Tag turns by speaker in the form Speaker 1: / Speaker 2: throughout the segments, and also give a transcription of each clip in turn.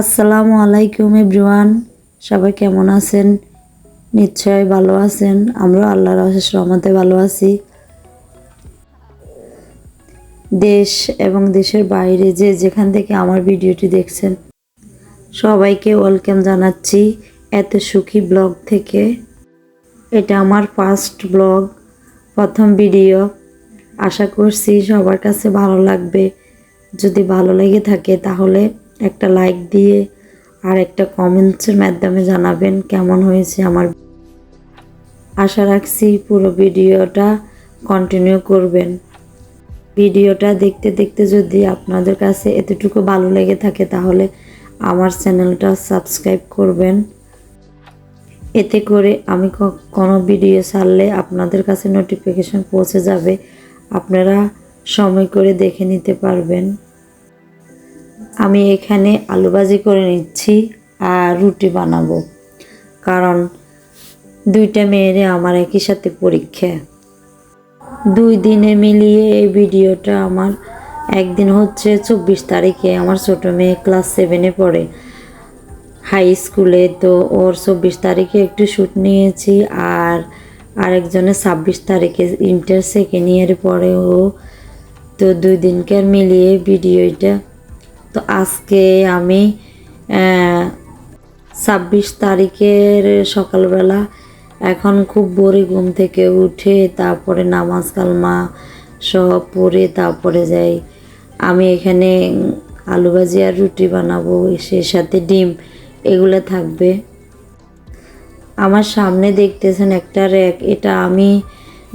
Speaker 1: আসসালামু আলাইকুম এভরিওয়ান, সবাই কেমন আছেন? নিশ্চয় ভালো আছেন আমরা আল্লাহর অশেষ রহমতে ভালো আছি। দেশ এবং দেশের বাইরে যে যেখান থেকে আমার ভিডিওটি দেখছেন, সবাইকে ওয়েলকাম জানাচ্ছি এত সুখী ব্লগ থেকে। এটা আমার ফার্স্ট ব্লগ, প্রথম ভিডিও। আশা করছি সবার কাছে ভালো লাগবে। যদি ভালো লেগে থাকে তাহলে একটা লাইক দিয়ে আর একটা কমেন্টসের মাধ্যমে জানাবেন কেমন হয়েছে আমার আশা রাখছি পুরো ভিডিওটা কন্টিনিউ করবেন। ভিডিওটা দেখতে দেখতে যদি আপনাদের কাছে এতটুকু ভালো লেগে থাকে তাহলে আমার চ্যানেলটা সাবস্ক্রাইব করবেন। এতে করে আমি কোনো ভিডিও ছাড়লে আপনাদের কাছে নোটিফিকেশন পৌঁছে যাবে। আপনারা সময় করে দেখে নিতে পারবেন। আমি এখানে আলু ভাজি করে নিচ্ছি আর রুটি বানাবো। কারণ দুইটা মেয়েরে আমার একই সাথে পরীক্ষা। দুই দিনে মিলিয়ে এই ভিডিওটা আমার একদিন হচ্ছে চব্বিশ তারিখে আমার ছোটো মেয়ে ক্লাস সেভেনে পড়ে। হাই স্কুলে তো ওর চব্বিশ তারিখে একটু শ্যুট নিয়েছি আর আরেকজনের ছাব্বিশ তারিখে ইন্টার সেকেন্ড ইয়ারে পড়ে ও। তো দুই দিনকার মিলিয়ে ভিডিওটা তো আজকে আমি ছাব্বিশ তারিখের সকালবেলা এখন খুব ভোরে ঘুম থেকে উঠে তারপরে নামাজ কালমা সব পড়ে তারপরে যাই। আমি এখানে আলু ভাজি আর রুটি বানাবো সে সাথে ডিম, এগুলো থাকবে। আমার সামনে দেখতেছেন একটা র্যাক, এটা আমি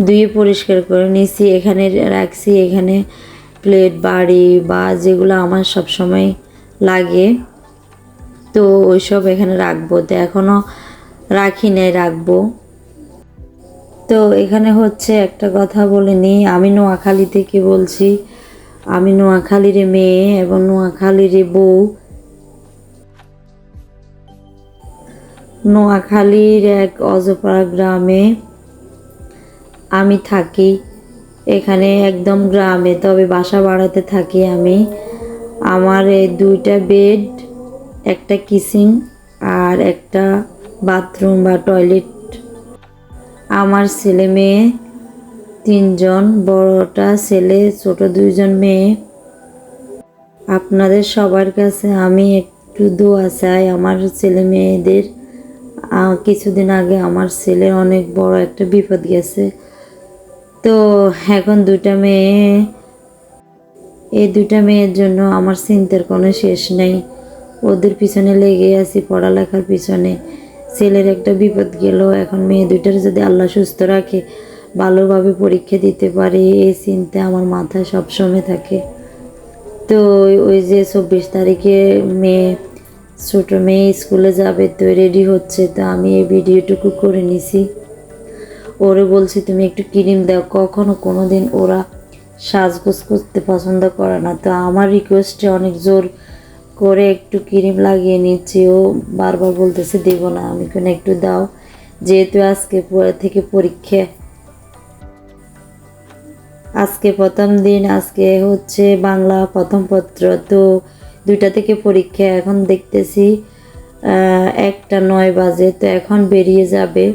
Speaker 1: ধুয়ে পরিষ্কার করে নিয়েছি, এখানে রাখছি, এখানে প্লেট বাড়ি বা যেগুলো আমার সব সময় লাগে। তো ওইসব এখানে রাখব। তো এখনও রাখি নাই, রাখব। তো এখানে হচ্ছে একটা কথা বলে নিই, আমি নোয়াখালী থেকে বলছি। আমি নোয়াখালীর মেয়ে এবং নোয়াখালীর বউ। নোয়াখালীর এক অজপাড়া গ্রামে আমি থাকি। এখানে একদম গ্রামে, তবে বাসা বাড়াতে থাকি আমি। আমার এই দুইটা বেড একটা কিচিং আর একটা বাথরুম বা টয়লেট আমার ছেলে মেয়ে তিনজন, বড়টা ছেলে, ছোট দুইজন মেয়ে। আপনাদের সবার কাছে আমি একটু দোয়া চাই আমার ছেলে মেয়েদের। কিছুদিন আগে আমার ছেলের অনেক বড় একটা বিপদ গেছে। তো এখন দুটা মেয়ে। এই দুটা মেয়ের জন্য আমার চিন্তার কোনো শেষ নেই। ওদের পিছনে লেগে আছি পড়ালেখার পিছনে। ছেলের একটা বিপদ গেল, এখন মেয়ে দুইটার যদি আল্লাহ সুস্থ রাখে, ভালোভাবে পরীক্ষা দিতে পারে, এই চিন্তা আমার মাথায় সবসময় থাকে। তো ওই- যে চব্বিশ তারিখে মেয়ে, ছোটো মেয়ে স্কুলে যাবে, তো রেডি হচ্ছে, তো আমি এই ভিডিওটুকু করে নিছি। ওরে বলছি, তুমি একটু ক্রিম দাও। কখনো কোনো দিন ওরা সাজগোজ করতে পছন্দ করে না। তো আমার রিকোয়েস্টে অনেক জোর করে একটু ক্রিম লাগিয়ে নিচ্ছি। ও বারবার বলতেছে, দেবো না, আমি কোনো একটু দাও। যেহেতু আজকে থেকে পরীক্ষা, আজকে প্রথম দিন, আজকে হচ্ছে বাংলা প্রথম পত্র। তো দুইটা থেকে পরীক্ষা এখন দেখতেছি একটা নয় বাজে। তো এখন বেরিয়ে যাবে।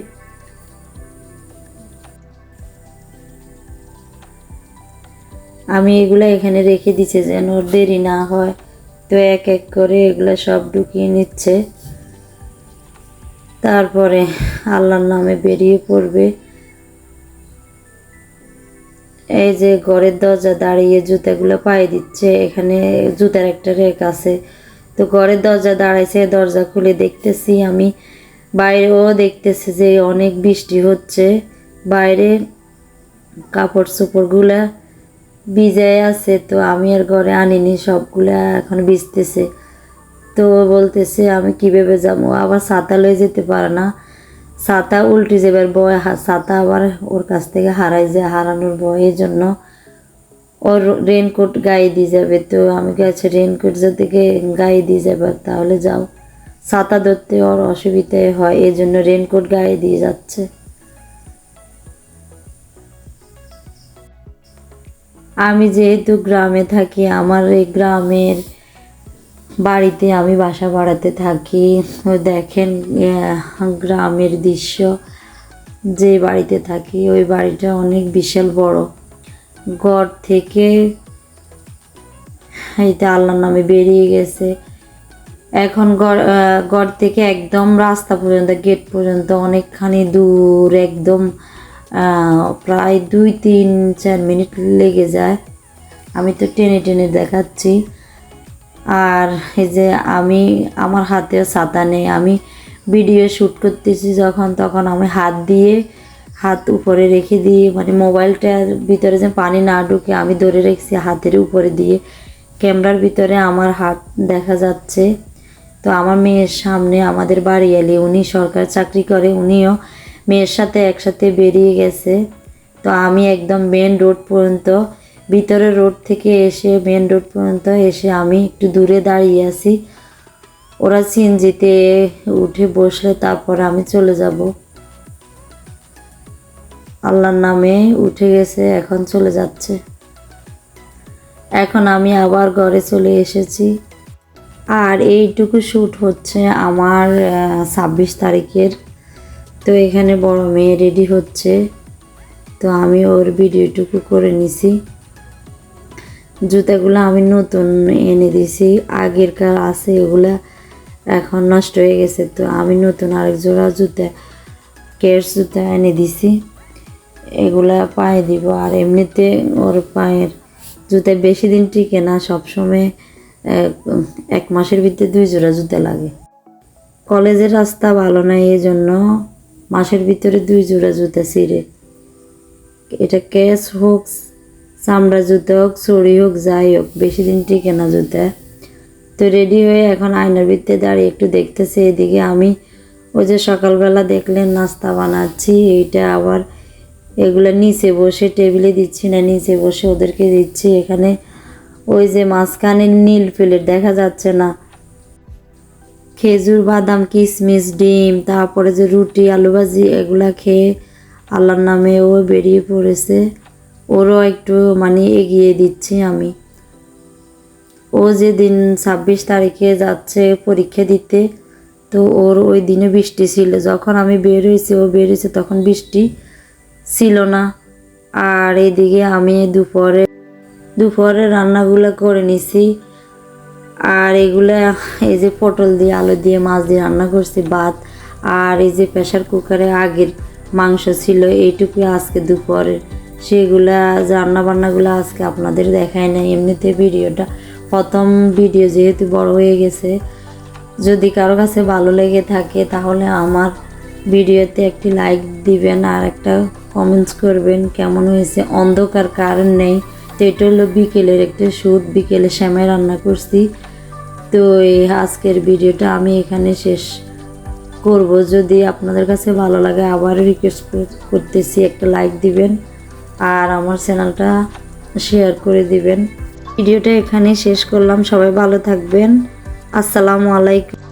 Speaker 1: আমি এগুলো এখানে রেখে দিচ্ছি যেন ওর দেরি না হয়। তো এক এক করে এগুলো সব ঢুকিয়ে নিচ্ছে। তারপরে আল্লাহর নামে বেরিয়ে পড়বে। এই যে ঘরের দরজা দাঁড়িয়ে জুতাগুলো পায়ে দিচ্ছে, এখানে জুতার একটা রেক আছে। তো ঘরের দরজা দাঁড়াইছে, দরজা খুলে দেখতেছি আমি। বাইরেও দেখতেছি যে অনেক বৃষ্টি হচ্ছে। বাইরে কাপড় চোপড়গুলা ভিজায় আছে, তো আমি আর ঘরে আনিনি, সবগুলা এখন ভিজতেছে। তো বলতেছে, আমি কীভাবে যাব? আবার ছাতা লয়ে যেতে পারে না। ছাতা উল্টে যাবার বয় ছাতা আবার ওর কাছ থেকে হারাই যায়, হারানোর এই জন্য ওর রেনকোট গায়ে দিয়ে যাবে। তো আমি গেছে রেনকোট গে- গায়ে দিয়ে যাবে তাহলে যাও। ছাতা ধরতে ওর অসুবিধে হয়, এই জন্য রেনকোট গায়ে দিয়ে যাচ্ছে। আমি যেহেতু গ্রামে থাকি, আমার এই গ্রামের বাড়িতে আমি বাসা বাড়াতে থাকি। দেখেন গ্রামের দৃশ্য। যে বাড়িতে থাকি, ওই বাড়িটা অনেক বিশাল বড়। ঘর থেকে এইটা আল্লাহর নামে বেরিয়ে গেছে। এখন ঘর ঘর থেকে একদম রাস্তা পর্যন্ত, গেট পর্যন্ত অনেকখানি দূর, একদম প্রায় দুই, তিন, চার মিনিট লেগে যায়। আমি তো টেনে টেনে দেখাচ্ছি। আর এই যে আমি, আমার হাতেও ছাতা নেই। আমি ভিডিও শ্যুট করতেছি যখন, তখন আমি হাত দিয়ে, হাত উপরে রেখে দিয়ে মানে মোবাইলটার ভিতরে যে পানি না ঢুকে আমি ধরে রেখেছি হাতের উপরে দিয়ে। ক্যামেরার ভিতরে আমার হাত দেখা যাচ্ছে। তো আমার মেয়ের সামনে আমাদের বাড়ি এলে উনি সরকার চাকরি করে, উনিও মেয়ের সাথে একসাথে বেরিয়ে গেছে। তো আমি একদম মেন রোড পর্যন্ত ভিতরে রোড থেকে এসে মেন রোড পর্যন্ত এসে আমি একটু দূরে দাঁড়িয়ে আছি। ওরা সিএনজিতে উঠে বসলে তারপর আমি চলে যাব। আল্লাহর নামে উঠে গেছে, এখন চলে যাচ্ছে। এখন আমি আবার ঘরে চলে এসেছি। আর এইটুকু শ্যুট হচ্ছে আমার ছাব্বিশ তারিখের। তো এখানে বড় মেয়ে রেডি হচ্ছে। তো আমি ওর ভিডিওটুকু করে নিছি। জুতাগুলো আমি নতুন এনে দিছি। আগেরকার আছে এগুলা, এখন নষ্ট হয়ে গেছে। তো আমি নতুন আরেক জোড়া জুতা কেয়ার্স জুতা এনে দিছি। এগুলা পায়ে দিব। আর এমনিতে ওর পায়ের জুতা বেশি দিন টিকে না, সবসময় এক মাসের ভিতরে দুই জোড়া জুতা লাগে। কলেজের রাস্তা ভালো না, এই জন্য মাসের ভিতরে দুই জোড়া জুতা ছিঁড়ে। এটা ক্যাশ হোক, চামড়া জুতো হোক চড়ি হোক, যাই হোক, বেশি দিন টিকে না জুতা। তো রেডি হয়ে এখন আয়নার ভিতরে দাঁড়িয়ে একটু দেখতেছি। এদিকে আমি ওই যে সকালবেলা দেখলেন নাস্তা বানাচ্ছি, এইটা আবার এগুলো নিচে বসে টেবিলে দিচ্ছি না, নিচে বসে ওদেরকে দিচ্ছি। এখানে ওই যে মাঝখানে নীল প্লেট দেখা যাচ্ছে না। খেজুর, বাদাম কিশমিশ ডিম, তারপরে যে রুটি, আলু ভাজি, এগুলা খেয়ে আল্লাহর নামে ও বেরিয়ে পড়েছে। ওরও একটু মানে এগিয়ে দিচ্ছি আমি। ও যেদিন ছাব্বিশ তারিখে যাচ্ছে পরীক্ষা দিতে, তো ওর ওই দিনে বৃষ্টি ছিল। যখন আমি বের হয়েছি, ও বের হয়েছে তখন বৃষ্টি ছিল না। আর এদিকে আমি দুপুরে দুপুরে রান্নাগুলো করে নিছি। আর এগুলা, এই যে পটল দিয়ে, আলু দিয়ে, মাছ দিয়ে রান্না করছি, ভাত আর এই যে প্রেশার কুকারে আগের মাংস ছিল, এইটুকুই আজকে দুপুরের। সেগুলা রান্না বান্নাগুলো আজকে আপনাদের দেখায় না এমনিতে ভিডিওটা, প্রথম ভিডিও যেহেতু বড় হয়ে গেছে। যদি কারও কাছে ভালো লেগে থাকে, তাহলে আমার ভিডিওতে একটি লাইক দিবেন আর একটা কমেন্টস করবেন, কেমন হয়েছে, অন্ধকার কারণ নেই। তো এটা হলো বিকেলের একটা শ্যুট বিকেলে শ্যামাই রান্না করছি। তো এই আজকের ভিডিওটা আমি এখানে শেষ করব। যদি আপনাদের কাছে ভালো লাগে, আবারও রিকোয়েস্ট করতেছি একটা লাইক দিবেন আর আমার চ্যানেলটা শেয়ার করে দিবেন। ভিডিওটা এখানে শেষ করলাম। সবাই ভালো থাকবেন। আসসালামু আলাইকুম।